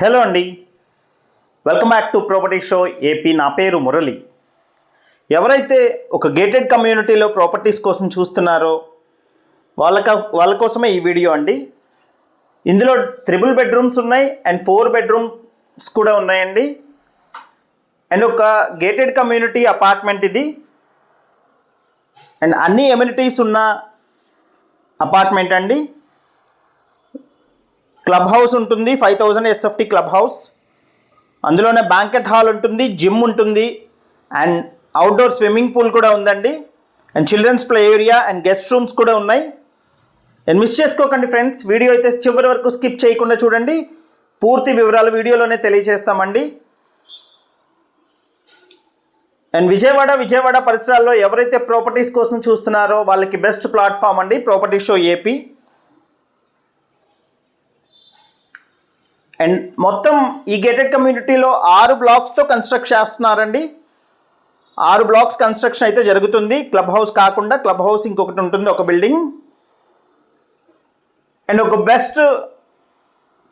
Hello అండి. Welcome back to property show AP నా పేరు మురళి. ఎవరైతే ఒక గేటెడ్ కమ్యూనిటీలో ప్రాపర్టీస్ కోసం చూస్తున్నారో వాళ్ళక వాళ్ళ కోసమే ఈ వీడియో అండి. ఇందులో త్రిబుల్ బెడ్రూమ్స్ ఉన్నాయి అండ్ ఫోర్ బెడ్రూమ్స్ కూడా ఉన్నాయండి. అండ్ ఒక గేటెడ్ కమ్యూనిటీ అపార్ట్మెంట్ ఇది. అండ్ అన్ని ఎమ్యూనిటీస్ ఉన్న అపార్ట్మెంట్ అండి. క్లబ్ హౌస్ ఉంటుంది five thousand SFT club house. అందులోనే బ్యాంకెట్ హాల్ ఉంటుంది జిమ్ ఉంటుంది అండ్ అవుట్డోర్ స్విమ్మింగ్ పూల్ కూడా ఉందండి. And children's play area and guest rooms కూడా ఉన్నాయి. అండ్ మిస్ చేసుకోకండి ఫ్రెండ్స్ వీడియో అయితే చివరి వరకు స్కిప్ చేయకుండా చూడండి. పూర్తి వివరాలు వీడియోలోనే తెలియజేస్తామండి. అండ్ విజయవాడ విజయవాడ పరిసరాల్లో ఎవరైతే ప్రాపర్టీస్ కోసం చూస్తున్నారో వాళ్ళకి బెస్ట్ ప్లాట్ఫామ్ అండి ప్రాపర్టీ షో ఏపీ అండ్ మొత్తం ఈ గేటెడ్ కమ్యూనిటీలో ఆరు బ్లాక్స్తో కన్స్ట్రక్ట్ చేస్తున్నారండి. ఆరు బ్లాక్స్ కన్స్ట్రక్షన్ అయితే జరుగుతుంది. క్లబ్ హౌస్ కాకుండా క్లబ్ హౌస్ ఇంకొకటి ఉంటుంది ఒక బిల్డింగ్ అండ్ ఒక బెస్ట్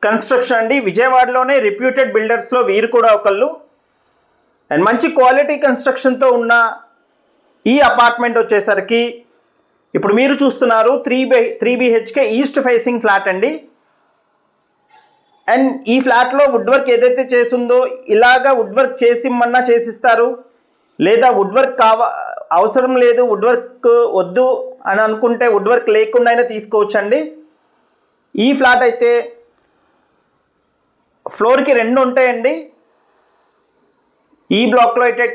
కన్స్ట్రక్షన్ అండి. విజయవాడలోనే రిప్యూటెడ్ బిల్డర్స్లో వీరు కూడా ఒకళ్ళు. అండ్ మంచి క్వాలిటీ కన్స్ట్రక్షన్తో ఉన్న ఈ అపార్ట్మెంట్ వచ్చేసరికి ఇప్పుడు మీరు చూస్తున్నారు three by three BHK east facing flat అండి. అండ్ ఈ ఫ్లాట్లో వుడ్ వర్క్ ఏదైతే చేసిందో ఇలాగా వుడ్ వర్క్ చేసిమ్మన్నా చేసిస్తారు. లేదా వుడ్ వర్క్ కావ అవసరం లేదు వుడ్ వర్క్ వద్దు అని అనుకుంటే వుడ్ వర్క్ లేకుండా అయినా తీసుకోవచ్చండి. ఈ ఫ్లాట్ అయితే ఫ్లోర్కి రెండు ఉంటాయండి. ఈ బ్లాక్లో అయితే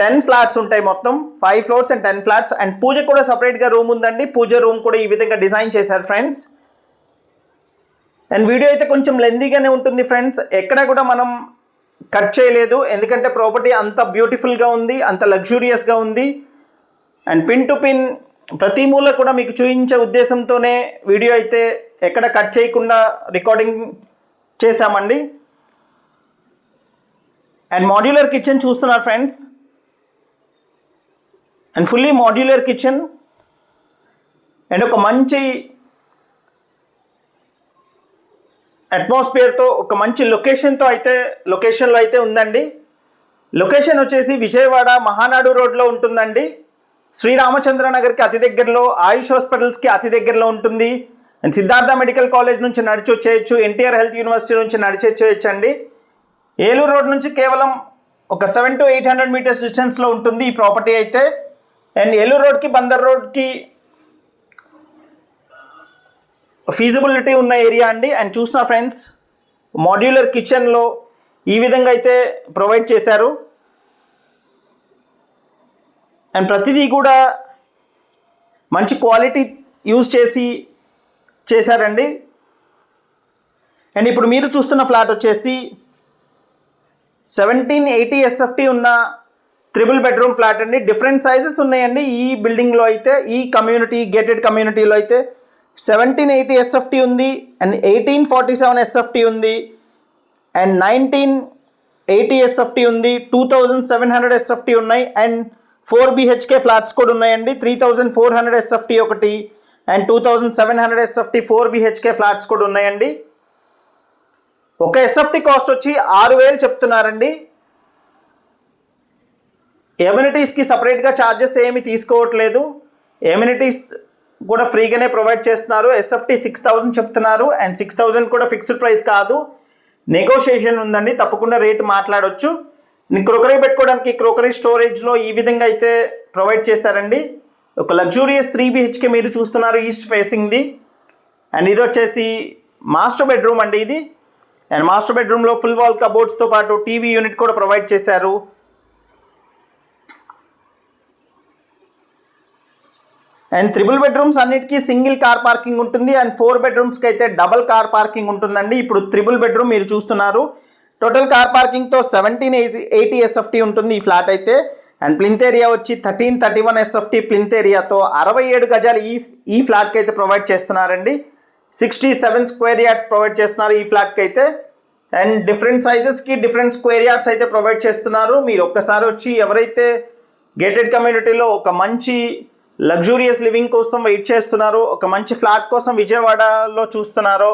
టెన్ ఫ్లాట్స్ ఉంటాయి మొత్తం. Five floors and ten flats. And పూజ కూడా సపరేట్గా రూమ్ ఉందండి. పూజ రూమ్ కూడా ఈ విధంగా డిజైన్ చేశారు ఫ్రెండ్స్. అండ్ వీడియో అయితే కొంచెం లెందీగానే ఉంటుంది ఫ్రెండ్స్ ఎక్కడ కూడా మనం కట్ చేయలేదు. ఎందుకంటే ప్రాపర్టీ అంత బ్యూటిఫుల్గా ఉంది అంత లగ్జూరియస్గా ఉంది. అండ్ పిన్ టు పిన్ ప్రతి మూల కూడా మీకు చూపించే ఉద్దేశంతోనే వీడియో అయితే ఎక్కడ కట్ చేయకుండా రికార్డింగ్ చేశామండి. అండ్ మాడ్యులర్ కిచెన్ చూస్తున్నారు friends and fully modular kitchen and ఒక మంచి అట్మాస్ఫియర్తో ఒక మంచి లొకేషన్తో అయితే లొకేషన్లో అయితే ఉందండి. లొకేషన్ వచ్చేసి విజయవాడ మహానాడు రోడ్లో ఉంటుందండి. శ్రీరామచంద్ర నగర్కి అతి దగ్గరలో ఆయుష్ హాస్పిటల్స్కి అతి దగ్గరలో ఉంటుంది. అండ్ సిద్ధార్థ మెడికల్ కాలేజ్ నుంచి నడిచి వచ్చేయచ్చు ఎన్టీఆర్ హెల్త్ యూనివర్సిటీ నుంచి నడిచి వచ్చేయచ్చు అండి ఏలూరు రోడ్ నుంచి కేవలం ఒక seven to eight hundred metres డిస్టెన్స్లో ఉంటుంది ఈ ప్రాపర్టీ అయితే. అండ్ ఏలూరు రోడ్కి బందర్ రోడ్కి ఫీజిబిలిటీ ఉన్న ఏరియా అండి. అండ్ చూసిన ఫ్రెండ్స్ మాడ్యులర్ కిచెన్లో ఈ విధంగా అయితే ప్రొవైడ్ చేశారు. అండ్ ప్రతిదీ కూడా మంచి క్వాలిటీ యూజ్ చేసి చేశారండి. అండ్ ఇప్పుడు మీరు చూస్తున్న ఫ్లాట్ వచ్చేసి సెవెంటీన్ ఎయిటీ ఎస్ఎఫ్టీ ఉన్న త్రిబుల్ బెడ్రూమ్ ఫ్లాట్ అండి. డిఫరెంట్ సైజెస్ ఉన్నాయండి ఈ బిల్డింగ్లో అయితే ఈ కమ్యూనిటీ గేటెడ్ కమ్యూనిటీలో అయితే. సెవెంటీన్ ఎయిటీ ఎస్ఎఫ్టీ ఉంది and eighteen forty seven SFT ఉంది అండ్ నైన్టీన్ ఎయిటీ ఎస్ఎఫ్టీ ఉంది two thousand seven hundred SFT ఉన్నాయి అండ్ ఫోర్ బిహెచ్కే ఫ్లాట్స్ కూడా ఉన్నాయండి three thousand four hundred SFT ఒకటి and two thousand seven hundred SFT four BHK flats కూడా ఉన్నాయండి. ఒక SFT cost వచ్చి ఆరు వేలు చెప్తున్నారండి. ఎమ్యూనిటీస్కి సపరేట్గా ఛార్జెస్ ఏమి తీసుకోవట్లేదు. ఎమ్యూనిటీస్ కూడా ఫ్రీగానే ప్రొవైడ్ చేస్తున్నారు. ఎస్ఎఫ్టీ సిక్స్ థౌజండ్ చెప్తున్నారు. అండ్ సిక్స్ థౌజండ్ కూడా ఫిక్స్డ్ ప్రైస్ కాదు. నెగోషియేషన్ ఉందండి. తప్పకుండా రేట్ మాట్లాడొచ్చు. క్రోకరీ పెట్టుకోవడానికి క్రోకరీ స్టోరేజ్లో ఈ విధంగా అయితే ప్రొవైడ్ చేశారండి. ఒక లగ్జూరియస్ త్రీ బిహెచ్కే మీరు చూస్తున్నారు ఈస్ట్ ఫేసింగ్ది అండ్ ఇది వచ్చేసి మాస్టర్ బెడ్రూమ్ అండి ఇది. అండ్ మాస్టర్ బెడ్రూమ్లో ఫుల్ వాల్ కబోర్డ్స్తో పాటు టీవీ యూనిట్ కూడా ప్రొవైడ్ చేశారు. అండ్ త్రిబుల్ బెడ్రూమ్స్ అన్నిటికీ సింగిల్ కార్ పార్కింగ్ ఉంటుంది అండ్ ఫోర్ బెడ్రూమ్స్కి అయితే డబల్ కార్ పార్కింగ్ ఉంటుందండి. ఇప్పుడు త్రిబుల్ బెడ్రూమ్ మీరు చూస్తున్నారు. టోటల్ కార్ పార్కింగ్తో సెవెంటీన్ ఎయిటీ ఎస్ఎఫ్టీ ఉంటుంది ఈ ఫ్లాట్ అయితే. అండ్ ప్లింత్ ఏరియా వచ్చి thirteen thirty one SFT plinth ఏరియాతో అరవై ఏడు గజాలు ఈ ఈ ఫ్లాట్కి అయితే ప్రొవైడ్ చేస్తున్నారండి. Sixty seven square yards provide చేస్తున్నారు ఈ ఫ్లాట్కి అయితే. అండ్ డిఫరెంట్ సైజెస్కి డిఫరెంట్ స్క్వేర్ యార్డ్స్ అయితే ప్రొవైడ్ చేస్తున్నారు. మీరు ఒక్కసారి వచ్చి ఎవరైతే గేటెడ్ కమ్యూనిటీలో ఒక మంచి లగ్జూరియస్ లివింగ్ కోసం వెయిట్ చేస్తున్నారో. ఒక మంచి ఫ్లాట్ కోసం విజయవాడలో చూస్తున్నారో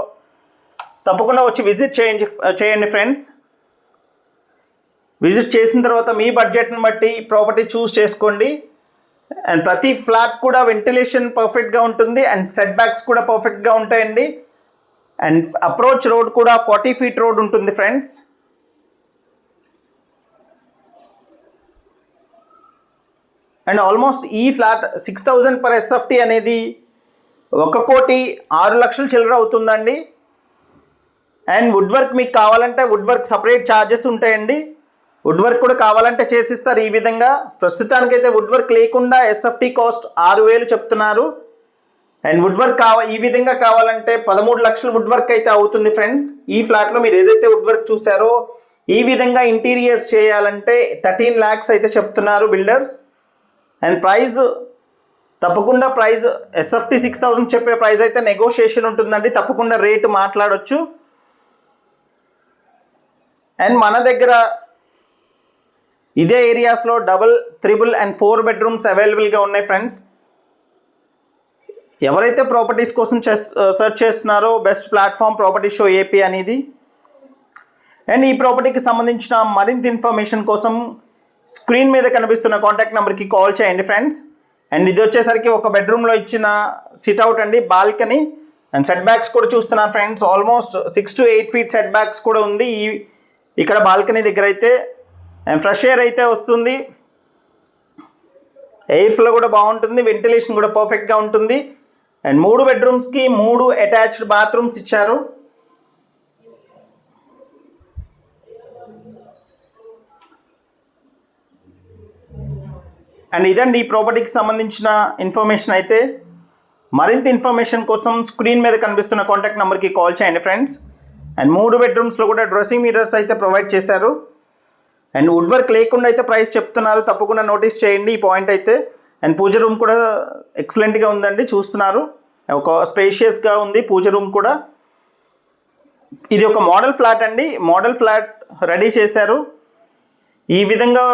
తప్పకుండా వచ్చి విజిట్ చేయండి చేయండి ఫ్రెండ్స్. విజిట్ చేసిన తర్వాత మీ బడ్జెట్ని బట్టి ప్రాపర్టీ చూస్ చేసుకోండి. అండ్ ప్రతి ఫ్లాట్ కూడా వెంటిలేషన్ పర్ఫెక్ట్గా ఉంటుంది అండ్ సెట్ బ్యాక్స్ కూడా పర్ఫెక్ట్గా ఉంటాయండి. అండ్ అప్రోచ్ రోడ్ కూడా ఫార్టీ ఫీట్ రోడ్ ఉంటుంది ఫ్రెండ్స్. అండ్ ఆల్మోస్ట్ ఈ flat six thousand per SFT అనేది ఒక కోటి ఆరు లక్షలు చిల్లర అవుతుందండి. అండ్ వుడ్ వర్క్ మీకు కావాలంటే వుడ్ వర్క్ సపరేట్ ఛార్జెస్ ఉంటాయండి. వుడ్ వర్క్ కూడా కావాలంటే చేసిస్తారు ఈ విధంగా. ప్రస్తుతానికైతే వుడ్ వర్క్ లేకుండా ఎస్ఎఫ్టీ కాస్ట్ ఆరు వేలు చెప్తున్నారు. అండ్ వుడ్ వర్క్ కావ ఈ విధంగా కావాలంటే పదమూడు లక్షల వుడ్ వర్క్ అయితే అవుతుంది ఫ్రెండ్స్. ఈ ఫ్లాట్లో మీరు ఏదైతే వుడ్ వర్క్ చూసారో ఈ విధంగా ఇంటీరియర్స్ చేయాలంటే థర్టీన్ ల్యాక్స్ అయితే చెప్తున్నారు బిల్డర్స్. అండ్ ప్రైస్ తప్పకుండా ప్రైస్ ఎస్ఎఫ్టీ సిక్స్ థౌసండ్ చెప్పే ప్రైస్ అయితే నెగోషియేషన్ ఉంటుందండి. తప్పకుండా రేటు మాట్లాడవచ్చు అండ్ మన దగ్గర ఇదే ఏరియాస్లో double triple and four bedrooms అవైలబుల్గా ఉన్నాయి ఫ్రెండ్స్ ఎవరైతే ప్రాపర్టీస్ కోసం సెర్చ్ చేస్తున్నారో best platform property show AP అనేది. అండ్ ఈ ప్రాపర్టీకి సంబంధించిన మరింత ఇన్ఫర్మేషన్ కోసం స్క్రీన్ మీద కనిపిస్తున్న కాంటాక్ట్ నెంబర్కి కాల్ చేయండి ఫ్రెండ్స్ అండ్ ఇది వచ్చేసరికి ఒక బెడ్రూమ్లో ఇచ్చిన సిట్అవుట్ అండి బాల్కనీ అండ్ సెట్ బ్యాక్స్ కూడా చూస్తున్నారు friends almost six to eight feet setbacks కూడా ఉంది ఈ ఇక్కడ బాల్కనీ దగ్గర అయితే. అండ్ ఫ్రెష్ ఎయిర్ అయితే వస్తుంది. ఎయిర్ ఫ్లో కూడా బాగుంటుంది వెంటిలేషన్ కూడా పర్ఫెక్ట్గా ఉంటుంది. అండ్ మూడు బెడ్రూమ్స్కి మూడు అటాచ్డ్ బాత్రూమ్స్ ఇచ్చారు. అండ్ ఇదండి ఈ ప్రాపర్టీకి సంబంధించిన ఇన్ఫర్మేషన్ అయితే మరింత ఇన్ఫర్మేషన్ కోసం స్క్రీన్ మీద కనిపిస్తున్న కాంటాక్ట్ నెంబర్కి కాల్ చేయండి ఫ్రెండ్స్ అండ్ మూడు బెడ్రూమ్స్లో కూడా డ్రెస్సింగ్ మీటర్స్ అయితే ప్రొవైడ్ చేశారు. అండ్ వుడ్ వర్క్ లేకుండా అయితే ప్రైస్ చెప్తున్నారు. తప్పకుండా నోటీస్ చేయండి ఈ పాయింట్ అయితే. అండ్ పూజ రూమ్ కూడా ఎక్సలెంట్గా ఉందండి చూస్తున్నారు. ఒక స్పేషియస్గా ఉంది పూజ రూమ్ కూడా. ఇది ఒక మోడల్ ఫ్లాట్ అండి. మోడల్ ఫ్లాట్ రెడీ చేశారు. ఈ విధంగా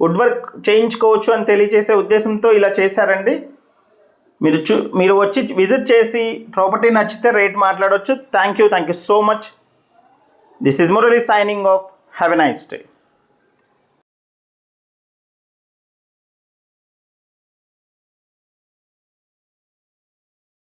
వుడ్ వర్క్ చేయించుకోవచ్చు అని తెలియజేసే ఉద్దేశంతో ఇలా చేశారండి. మీరు చూ మీరు వచ్చి విజిట్ చేసి ప్రాపర్టీ నచ్చితే రేట్ మాట్లాడవచ్చు thank you thank you so much this is Murali signing off have a nice day